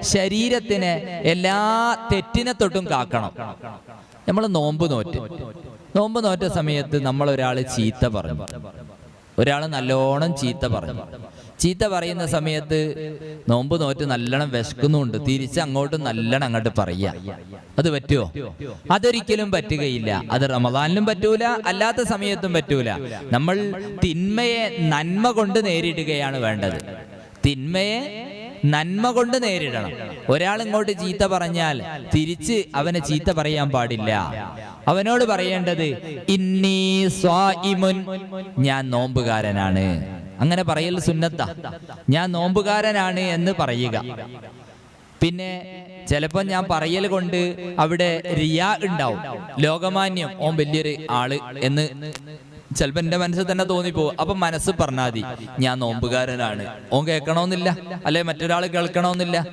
ശരീരത്തിന് എല്ലാ തെറ്റിനെ തൊട്ടും കാക്കണം. നമ്മൾ നോമ്പ് നോറ്റ്. നോമ്പ് നോറ്റ സമയത്ത് നമ്മൾ ഒരാൾ ചീത്ത പറഞ്ഞു. ഒരാൾ നല്ലോണം ചീത്ത പറഞ്ഞു. ചീത്ത പറയുന്ന സമയത്ത് നോമ്പ് നോറ്റ് നല്ലോണം വിശക്കുന്നുണ്ട്. തിരിച്ച് അങ്ങോട്ട് നല്ലോണം അങ്ങോട്ട് പറയുക. അത് പറ്റുമോ അതൊരിക്കലും പറ്റുകയില്ല. അത് റമദാനിലും പറ്റൂല അല്ലാത്ത സമയത്തും പറ്റൂല. നമ്മൾ തിന്മയെ നന്മ കൊണ്ട് നേരിടുകയാണ് വേണ്ടത്. തിന്മയെ നന്മ കൊണ്ട് നേരിടണം. ഒരാൾ ഇങ്ങോട്ട് ചീത്ത പറഞ്ഞാൽ തിരിച്ച് അവനെ ചീത്ത പറയാൻ പാടില്ല. അവനോട് പറയേണ്ടത് സ്വാഇമുൻ ഞാൻ നോമ്പുകാരനാണ്. അങ്ങനെ പറയൽ സുന്നത്ത. ഞാൻ നോമ്പുകാരനാണ് എന്ന് പറയുക. പിന്നെ ചിലപ്പോൾ ഞാൻ പറയൽ കൊണ്ട് അവിടെ റിയാ ഉണ്ടാവും. ലോകമാന്യം ഓൻ വലിയൊരു ആൾ എന്ന് ചിലപ്പോ എന്റെ മനസ്സിൽ തന്നെ തോന്നിപ്പോവും. അപ്പൊ മനസ്സ് പറഞ്ഞാൽ മതി. ഞാൻ നോമ്പുകാരനാണ്. ഓൻ കേൾക്കണമെന്നില്ല. അല്ലെ മറ്റൊരാൾ കേൾക്കണമെന്നില്ല.